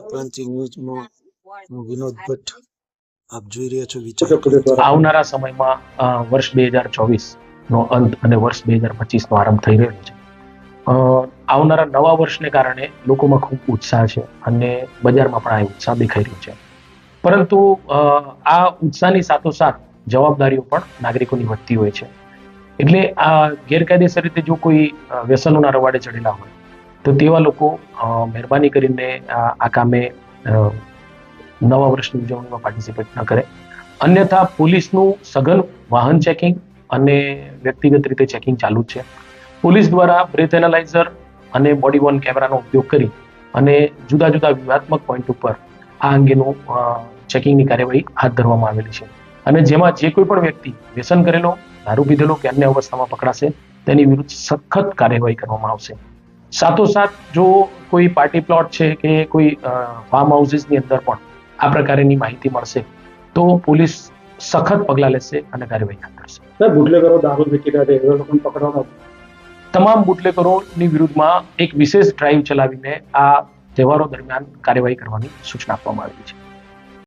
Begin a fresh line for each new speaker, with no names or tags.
ક્રાંતિ ન્યૂઝમાં હું વિનોદ ભટ્ટ. આપ જોઈ રહ્યા છો વિચાર
આવનારા સમયમાં વર્ષ બે હજાર ચોવીસનો અંત અને વર્ષ બે હજાર પચીસનો આરંભ થઈ રહ્યો છે. આવનારા નવા વર્ષને કારણે લોકોમાં ખૂબ ઉત્સાહ છે અને બજારમાં પણ આ ઉત્સાહ દેખાઈ રહ્યો છે. પરંતુ અ, આ ઉત્સાહની સાથોસાથ જવાબદારીઓ પણ નાગરિકોની વધતી હોય છે. એટલે આ ગેરકાયદેસર રીતે જો કોઈ વ્યસનોના રવાડે ચડેલા હોય તો તેવા લોકો મહેરબાની કરીને આ કામે નવા વર્ષની ઉજવણીમાં પાર્ટિસિપેટ ન કરે. અન્યથા પોલીસનું સઘન વાહન ચેકિંગ અને વ્યક્તિગત રીતે ચેકિંગ ચાલુ છે. પોલીસ દ્વારા બ્રેથ એનાલાઇઝર અને બોડી વોર્ન કેમેરાનો ઉપયોગ કરી અને જુદા જુદા વ્યૂહાત્મક પોઈન્ટ ઉપર આ અંગેનું ચેકિંગની કાર્યવાહી હાથ ધરવામાં આવેલી છે. અને જેમાં જે કોઈ પણ વ્યક્તિ વ્યસન કરેલો, દારૂ પીધેલો કે અન્ય અવસ્થામાં પકડાશે, તેની વિરુદ્ધ સખત કાર્યવાહી કરવામાં આવશે. સાથોસાથ જો કોઈ પાર્ટી પ્લોટ છે કે કોઈ ફાર્મ હાઉસીસની અંદર પણ આ પ્રકારની માહિતી મળશે તો પોલીસ સખત પગલાં લેશે અને કાર્યવાહી હાથ ધરશે.
સાહેબ બુટલેગરો દારૂ વેચી રહ્યા છે એવા લોકોને પકડવામાં
તમામ બુટલેગરોની વિરુદ્ધમાં એક વિશેષ ડ્રાઈવ ચલાવીને આ તહેવારો દરમિયાન કાર્યવાહી કરવાની સૂચના આપવામાં આવી છે.